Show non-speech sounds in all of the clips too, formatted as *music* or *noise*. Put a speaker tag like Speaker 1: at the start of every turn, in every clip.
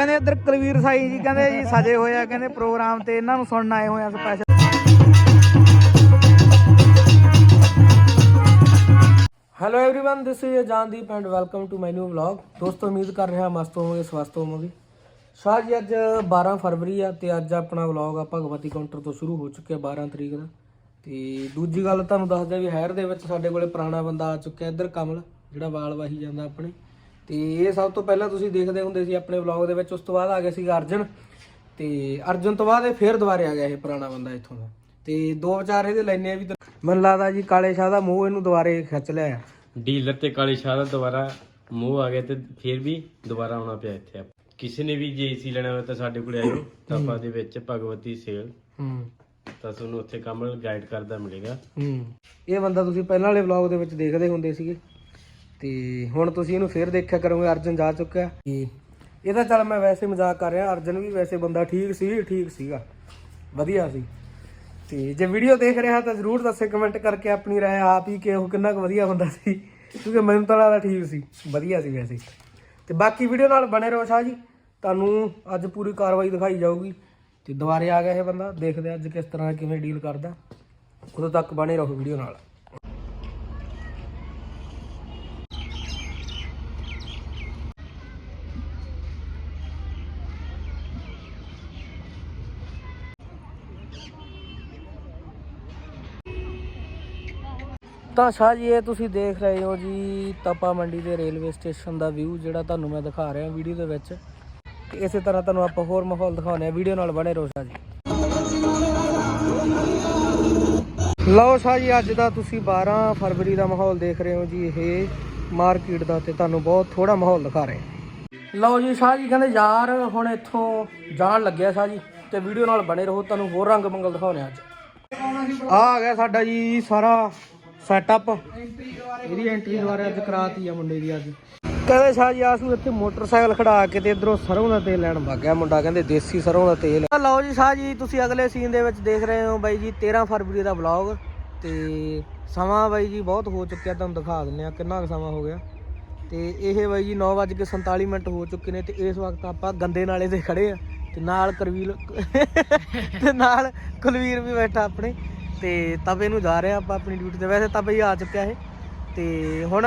Speaker 1: ਕਹਿੰਦੇ ਇੱਧਰ ਕੁਲਵੀਰ ਸਾਈ ਜੀ ਕਹਿੰਦੇ ਜੀ ਸਜੇ ਹੋਏ ਆ ਕਹਿੰਦੇ ਪ੍ਰੋਗਰਾਮ ਤੇ ਇਹਨਾਂ ਨੂੰ ਸੁਣਨ ਆਏ ਹੋਏ ਆ special hello everyone this is Jandeep and welcome to my new vlog ਦੋਸਤੋ ਉਮੀਦ ਕਰ ਰਿਹਾ ਮਸਤ ਹੋਵੋਗੇ ਸਵਸਥ ਹੋਵੋਗੇ ਸ਼ਾਹ ਜੀ ਅੱਜ 12 ਫਰਵਰੀ ਆ ਤੇ ਅੱਜ ਆਪਣਾ ਵਲੌਗ ਆ ਭਗਵਤੀ ਕਾਊਂਟਰ ਤੋਂ ਸ਼ੁਰੂ ਹੋ ਚੁੱਕਿਆ 12 ਤਰੀਕ ਦਾ ਤੇ ਦੂਜੀ ਗੱਲ ਤੁਹਾਨੂੰ ਦੱਸਦੇ ਵੀ ਹੈਰ ਦੇ ਵਿੱਚ ਸਾਡੇ ਕੋਲੇ ਪੁਰਾਣਾ ਬੰਦਾ ਆ ਚੁੱਕਿਆ ਇੱਧਰ ਕਮਲ ਜਿਹੜਾ ਵਾਲ ਵਾਹੀ ਜਾਂਦਾ ਆਪਣੇ ਤੇ ਇਹ ਸਭ ਤੋਂ ਪਹਿਲਾਂ ਤੁਸੀਂ ਦੇਖਦੇ ਹੁੰਦੇ ਸੀ ਆਪਣੇ ਵਲੌਗ ਦੇ ਵਿੱਚ ਉਸ ਤੋਂ ਬਾਅਦ ਆ ਗਿਆ ਸੀਗਾ ਅਰਜਨ। ਤੇ ਅਰਜਨ ਤੋਂ ਬਾਅਦ ਇਹ ਫੇਰ ਦੁਬਾਰੇ ਆ ਗਿਆ ਇਹ ਪੁਰਾਣਾ ਬੰਦਾ ਇੱਥੋਂ ਦਾ। ਤੇ ਦੋ ਵਿਚਾਰ ਇਹਦੇ ਆ ਵੀ ਮੈਨੂੰ ਲੱਗਦਾ ਜੀ ਕਾਲੇ ਸ਼ਾਹ ਦਾ ਮੂੰਹ ਇਹਨੂੰ ਦੁਬਾਰੇ ਖਿੱਚ ਲਿਆ
Speaker 2: ਡੀਲਰ ਤੇ ਕਾਲੀ ਸ਼ਾਹ ਦਾ ਦੁਬਾਰਾ ਮੂੰਹ ਆ ਗਿਆ ਤੇ ਫਿਰ ਵੀ ਦੁਬਾਰਾ ਆਉਣਾ ਪਿਆ ਇੱਥੇ ਕਿਸੇ ਨੇ ਵੀ ਜੇ ਏਸੀ ਲੈਣਾ ਹੋਵੇ ਤਾਂ ਸਾਡੇ ਕੋਲ ਆਇਓ ਤਾਪਾ ਦੇ ਵਿੱਚ ਭਗਵਤੀ ਸੇਲ।
Speaker 1: ਹੂੰ।
Speaker 2: ਤਾਂ ਤੁਹਾਨੂੰ ਉੱਥੇ ਕਮਲ ਗਾਈਡ ਕਰਦਾ ਮਿਲੇਗਾ।
Speaker 1: ਹੂੰ। ਇਹ ਬੰਦਾ ਤੁਸੀਂ ਪਹਿਲਾਂ ਵਾਲੇ ਵਲੌਗ ਦੇ ਵਿੱਚ ਦੇਖਦੇ ਹੁੰਦੇ ਸੀਗੇ। ਤੇ ਹੁਣ ਤੁਸੀਂ ਇਹਨੂੰ ਫੇਰ ਦੇਖਿਆ ਕਰੋਗੇ, ਅਰਜਨ ਜਾ ਚੁੱਕਿਆ। ਕਿ ਇਹਦਾ ਚੱਲ ਮੈਂ ਵੈਸੇ ਮਜ਼ਾਕ ਕਰ ਰਿਹਾ, ਅਰਜਨ ਵੀ ਵੈਸੇ ਬੰਦਾ ਠੀਕ ਸੀ, ਠੀਕ ਸੀਗਾ। ਵਧੀਆ ਸੀ। ਤੇ ਜੇ ਵੀਡੀਓ ਦੇਖ ਰਿਹਾ ਤਾਂ ਜ਼ਰੂਰ ਦੱਸੇ ਕਮੈਂਟ ਕਰਕੇ ਆਪਣੀ ਰਾਏ ਆਪ ਹੀ ਕਿ ਉਹ ਕਿੰਨਾ ਕੁ ਵਧੀਆ ਬੰਦਾ ਸੀ, ਕਿਉਂਕਿ ਮੈਨੂੰ ਤਾਂ ਲੱਗਦਾ ਠੀਕ ਸੀ, ਵਧੀਆ ਸੀ ਵੈਸੇ। ਤੇ ਬਾਕੀ ਵੀਡੀਓ ਨਾਲ ਬਣੇ ਰਹੋ ਸ਼ਾਹ ਜੀ, ਤੁਹਾਨੂੰ ਅੱਜ ਪੂਰੀ ਕਾਰਵਾਈ ਦਿਖਾਈ ਜਾਊਗੀ। ਤੇ ਦੁਬਾਰੇ ਆ ਗਿਆ ਇਹ ਬੰਦਾ, ਦੇਖਦੇ ਅੱਜ ਕਿਸ ਤਰ੍ਹਾਂ ਕਿਵੇਂ ਡੀਲ ਕਰਦਾ। ਉਦੋਂ ਤੱਕ ਬਣੇ ਰਹੋ ਵੀਡੀਓ ਨਾਲ। ਤਾਂ ਸ਼ਾਹ ਜੀ, ਇਹ ਤੁਸੀਂ ਦੇਖ ਰਹੇ ਹੋ ਜੀ ਤਪਾ ਮੰਡੀ ਦੇ ਰੇਲਵੇ ਸਟੇਸ਼ਨ ਦਾ ਵਿਊ ਜਿਹੜਾ ਤੁਹਾਨੂੰ ਮੈਂ ਦਿਖਾ ਰਿਹਾ ਵੀਡੀਓ ਦੇ ਵਿੱਚ। ਇਸੇ ਤਰ੍ਹਾਂ ਤੁਹਾਨੂੰ ਆਪਾਂ ਹੋਰ ਮਾਹੌਲ ਦਿਖਾਉਂਦੇ ਆ ਵੀਡੀਓ ਨਾਲ ਬਣੇ ਰਹੋ ਸ਼ਾਹ ਜੀ। ਲਓ ਸ਼ਾਹ ਜੀ, ਅੱਜ ਦਾ ਤੁਸੀਂ 12 ਫਰਵਰੀ ਦਾ ਮਾਹੌਲ ਦੇਖ ਰਹੇ ਹੋ ਜੀ, ਇਹ ਮਾਰਕੀਟ ਦਾ ਤੇ ਤੁਹਾਨੂੰ ਬਹੁਤ ਥੋੜਾ ਮਾਹੌਲ ਦਿਖਾ ਰਹੇ ਲਓ ਜੀ, ਸ਼ਾਹ ਜੀ, ਕਹਿੰਦੇ ਯਾਰ ਹੁਣ ਇੱਥੋਂ ਜਾਣ ਲੱਗਿਆ ਸ਼ਾਹ ਜੀ, ਤੇ ਵੀਡੀਓ ਨਾਲ ਬਣੇ ਰਹੋ, ਤੁਹਾਨੂੰ ਹੋਰ ਰੰਗ ਮੰਗਲ ਦਿਖਾਉਂਦੇ ਅੱਜ। ਆ ਆ ਗਿਆ ਸਾਡਾ ਜੀ ਸਾਰਾ ਸੈਟਅਪ ਇਹਦੀ ਐਂਟਰੀ ਦੁਆਰਾ ਅੱਜ ਕਰਾਤੀ ਆ ਮੁੰਡੇ ਦੀ ਅੱਜ। ਕਹਿੰਦੇ ਸ਼ਾਹ ਜੀ ਆਸੂ ਇੱਥੇ ਮੋਟਰਸਾਈਕਲ ਖੜਾ ਕੇ ਤੇ ਇਧਰੋਂ ਸਰੋਂ ਦਾ ਤੇਲ ਲੈਣ ਵਗ ਗਿਆ। ਮੁੰਡਾ ਕਹਿੰਦੇ ਦੇਸੀ ਸਰੋਂ ਦਾ ਤੇਲ। ਲਓ ਜੀ ਸ਼ਾਹ ਜੀ ਤੁਸੀਂ ਅਗਲੇ ਸੀਨ ਦੇ ਵਿੱਚ ਦੇਖ ਰਹੇ ਹੋ ਬਾਈ ਜੀ 13 ਫਰਵਰੀ ਦਾ ਵਲੌਗ ਤੇ ਸਮਾਂ ਬਾਈ ਜੀ ਬਹੁਤ ਹੋ ਚੁੱਕਿਆ ਤੁਹਾਨੂੰ ਦਿਖਾ ਦਿੰਨੇ ਆ ਕਿੰਨਾ ਸਮਾਂ ਹੋ ਗਿਆ। ਤੇ ਇਹ ਬਾਈ ਜੀ 9:47 ਮਿੰਟ ਹੋ ਚੁੱਕੇ ਨੇ ਤੇ ਇਸ ਵਕਤ ਆਪਾਂ ਗੰਦੇ ਨਾਲੇ ਤੇ ਖੜੇ ਆ। ਤੇ ਨਾਲ ਕਰਵੀਲ *laughs* ਤੇ ਨਾਲ ਕੁਲਵੀਰ ਵੀ ਬੈਠਾ ਆਪਣੇ। ਤੇ ਤਬੇ ਨੂੰ ਜਾ ਰਹੇ ਆਪਾਂ ਆਪਣੀ ਡਿਊਟੀ ਤੇ। ਵੈਸੇ ਤਬੇ ਹੀ ਆ ਚੁੱਕਿਆ ਇਹ। ਤੇ ਹੁਣ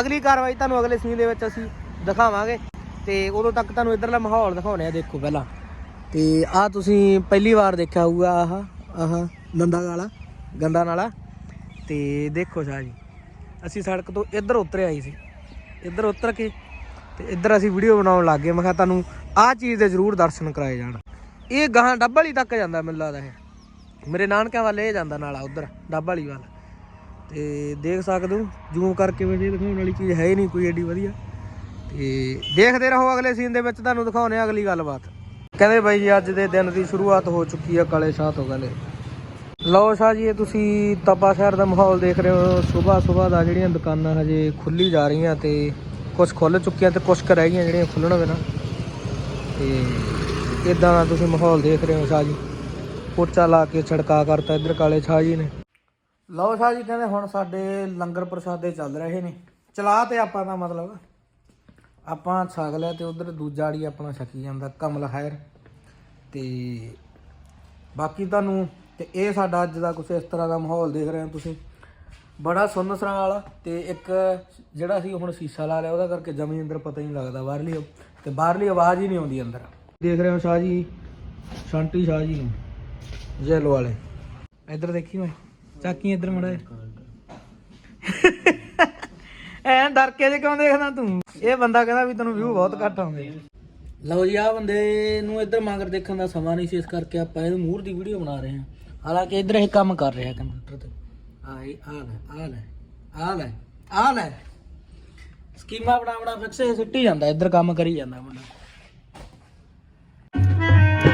Speaker 1: ਅਗਲੀ ਕਾਰਵਾਈ ਤੁਹਾਨੂੰ ਅਗਲੇ ਸੀਨ ਦੇ ਵਿੱਚ ਅਸੀਂ ਦਿਖਾਵਾਂਗੇ। ਤੇ ਉਦੋਂ ਤੱਕ ਤੁਹਾਨੂੰ ਇਧਰਲਾ ਮਾਹੌਲ ਦਿਖਾਉਣੇ ਆ ਦੇਖੋ ਪਹਿਲਾਂ। ਤੇ ਆ ਤੁਸੀਂ ਪਹਿਲੀ ਵਾਰ ਦੇਖਿਆ ਹੋਊਗਾ ਆਹ ਆਹ ਨੰਦਾ ਗਾਲਾ ਗੰਦਾ ਨਾਲਾ। ਤੇ ਦੇਖੋ ਸ਼ਾਹ ਜੀ, ਅਸੀਂ ਸੜਕ ਤੋਂ ਇੱਧਰ ਉਤਰ ਆਈ ਸੀ। ਇੱਧਰ ਉਤਰ ਕੇ ਤੇ ਇੱਧਰ ਅਸੀਂ ਵੀਡੀਓ ਬਣਾਉਣ ਲੱਗ ਗਏ। ਮੈਂ ਕਿਹਾ ਤੁਹਾਨੂੰ ਆਹ ਚੀਜ਼ ਦੇ ਜ਼ਰੂਰ ਦਰਸ਼ਨ ਕਰਾਏ ਜਾਣ। ਇਹ ਗਾਹਾਂ ਡੱਬ ਵਾਲੀ ਤੱਕ ਜਾਂਦਾ ਮੈਨੂੰ ਲੱਗਦਾ ਇਹ। ਮੇਰੇ ਨਾਨਕਿਆਂ ਵੱਲ ਇਹ ਜਾਂਦਾ ਨਾਲਾ ਉਧਰ, ਡੱਬ ਵਾਲੀ ਵੱਲ। ਤੇ ਦੇਖ ਸਕਦੇ ਹੋ, ਜ਼ੂਮ ਕਰਕੇ ਵੀ ਦਿਖਾਉਣ ਵਾਲੀ ਚੀਜ਼ ਹੈ ਹੀ ਨਹੀਂ ਕੋਈ ਏਡੀ ਵਧੀਆ। ਤੇ ਦੇਖਦੇ ਰਹੋ ਅਗਲੇ ਸੀਨ ਦੇ ਵਿੱਚ, ਤੁਹਾਨੂੰ ਦਿਖਾਉਣੇ ਆ ਅਗਲੀ ਗੱਲਬਾਤ। ਕਹਿੰਦੇ ਬਾਈ ਜੀ, ਅੱਜ ਦੇ ਦਿਨ ਦੀ ਸ਼ੁਰੂਆਤ ਹੋ ਚੁੱਕੀ ਆ, ਕਾਲੇ ਸ਼ਾਹ ਤੋਂ ਕਹਿੰਦੇ ਲਓ ਸ਼ਾਹ ਜੀ, ਇਹ ਤੁਸੀਂ ਤਪਾ ਸ਼ਹਿਰ ਦਾ ਮਾਹੌਲ ਦੇਖ ਰਹੇ ਹੋ। ਸਵੇਰ ਸਵੇਰ ਦਾ ਜਿਹੜੀਆਂ ਦੁਕਾਨਾਂ ਹਜੇ ਖੁੱਲੀ ਜਾ ਰਹੀਆਂ ਤੇ ਕੁਝ ਖੁੱਲ ਚੁੱਕੀਆਂ ਤੇ ਕੁਝ ਰਹਿ ਗਈਆਂ ਜਿਹੜੀਆਂ ਖੁੱਲਣ ਵੇਣਾ ਤੇ ਇਦਾਂ ਦਾ ਤੁਸੀਂ ਮਾਹੌਲ ਦੇਖ ਰਹੇ ਹੋ ਸ਼ਾਹ ਜੀ। ਪੋਚਾ ਲਾ ਕੇ ਛੜਕਾ ਕਰਤਾ ਇੱਧਰ ਕਾਲੇ ਸ਼ਾਹ ਜੀ ਨੇ। ਲਓ ਸ਼ਾਹ ਜੀ ਕਹਿੰਦੇ ਹੁਣ ਸਾਡੇ ਲੰਗਰ ਪ੍ਰਸ਼ਾਦੇ ਚੱਲ ਰਹੇ ਨੇ। ਚਲਾ ਤੇ ਆਪਾਂ ਦਾ ਮਤਲਬ। ਆਪਾਂ ਛਕ ਲਿਆ ਤੇ ਉਧਰ ਦੂਜਾ ਆੜੀ ਆਪਣਾ ਛਕੀ ਜਾਂਦਾ ਕਮਲ ਹਾਇਰ ਤੇ ਬਾਕੀ ਤੁਹਾਨੂੰ ਤੇ ਇਹ ਸਾਡਾ ਅੱਜ ਦਾ ਕੁਛ ਇਸ ਤਰ੍ਹਾਂ ਦਾ ਮਾਹੌਲ ਦੇਖ ਰਹੇ ਹੋ ਤੁਸੀਂ। ਬੜਾ ਸੁੰਨਸਰਾਂ ਵਾਲਾ ਤੇ ਇੱਕ ਜਿਹੜਾ ਸੀ ਹੁਣ ਸ਼ੀਸ਼ਾ ਲਾ ਲਿਆ ਉਹਦਾ ਕਰਕੇ ਜਮੀ ਅੰਦਰ ਪਤਾ ਹੀ ਨਹੀਂ ਲੱਗਦਾ ਬਾਹਰਲੀ ਤੇ ਬਾਹਰਲੀ ਆਵਾਜ਼ ਹੀ ਨਹੀਂ ਆਉਂਦੀ ਅੰਦਰ। ਦੇਖ ਰਹੇ ਹੋ ਸ਼ਾਹ ਜੀ ਸ਼ਾਂਟੀ ਸ਼ਾਹ ਜੀ ਨੂੰ। ਜੈਲੋ ਵਾਲੇ। ਇੱਧਰ ਦੇਖੀ ਮੈਂ ਚਾਕੀ ਇੱਧਰ ਮੜਾ ਐ ਡਰ ਕੇ ਜੇ ਕਿਉਂ ਦੇਖਦਾ ਤੂੰ? ਇਹ ਬੰਦਾ ਕਹਿੰਦਾ ਵੀ ਤੈਨੂੰ ਵਿਊ ਬਹੁਤ ਘੱਟ ਆਉਂਦੇ ਲਓ ਜੀ ਆ ਬੰਦੇ ਨੂੰ ਇੱਧਰ ਮਗਰ ਦੇਖਣ ਦਾ ਸਮਾਂ ਨਹੀਂ ਸੀ, ਇਸ ਕਰਕੇ ਆਪਾਂ ਇਹਨੂੰ ਮੂਹਰ ਦੀ ਵੀਡੀਓ ਬਣਾ ਰਹੇ ਹਾਂ। ਹਾਲਾਂਕਿ ਇੱਧਰ ਇਹ ਕੰਮ ਕਰ ਰਿਹਾ ਕੰਪਿਊਟਰ ਤੇ। ਆ ਇਹ ਆ ਲੈ ਆ ਲੈ ਆ ਲੈ ਆ ਲੈ। ਸਕੀਮਾ ਬਣਾ ਬਣਾ ਫਿਕਸ ਸਿੱਟੀ ਜਾਂਦਾ, ਇੱਧਰ ਕੰਮ ਕਰੀ ਜਾਂਦਾ ਮੁੰਡਾ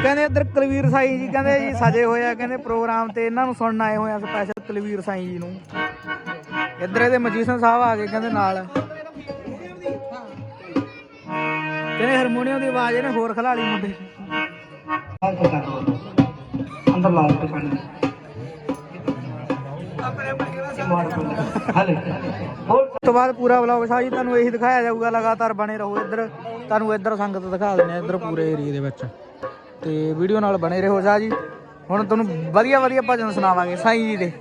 Speaker 1: ਕਹਿੰਦੇ ਇੱਧਰ ਕੁਲਵੀਰ ਸਾਈ ਜੀ ਕਹਿੰਦੇ ਜੀ ਸਜੇ ਹੋਏ ਆ, ਕਹਿੰਦੇ ਪ੍ਰੋਗਰਾਮ ਤੇ ਇਹਨਾਂ ਨੂੰ ਸੁਣਨ ਆਏ ਹੋਏ ਸਪੈਸ਼ਲ ਕੁਲਵੀਰ ਸਾਈ ਜੀ ਨੂੰ। ਇੱਧਰ ਇਹਦੇ ਮਜੀਸ਼ਨ ਸਾਹਿਬ ਆ ਗਏ ਕਹਿੰਦੇ ਨਾਲ। ਕਹਿੰਦੇ ਹਾਰਮੋਨੀਅਮ ਦੀ ਆਵਾਜ਼ ਇਹਨੇ ਹੋਰ ਖਲਾ ਲਈ ਮੁੰਡੇ। ਅੰਦਰ ਲਾਓ
Speaker 3: ਉਸ ਤੋਂ ਬਾਅਦ ਪੂਰਾ ਵਲੌਗ ਸ਼ਾਹ ਜੀ ਤੁਹਾਨੂੰ ਇਹੀ ਦਿਖਾਇਆ ਜਾਊਗਾ, ਲਗਾਤਾਰ ਬਣੇ ਰਹੋ ਇੱਧਰ। ਤੁਹਾਨੂੰ ਇੱਧਰ ਸੰਗਤ ਦਿਖਾ ਦਿੰਦੇ ਆ, ਇੱਧਰ ਪੂਰੇ ਏਰੀਏ ਦੇ ਵਿੱਚ। ਤੇ ਵੀਡੀਓ ਨਾਲ ਬਣੇ ਰਹੋ ਸ਼ਾਹ ਜੀ। ਹੁਣ ਤੁਹਾਨੂੰ ਵਧੀਆ ਵਧੀਆ ਭਜਨ ਸੁਣਾਵਾਂਗੇ ਸਾਈਂ ਜੀ ਦੇ।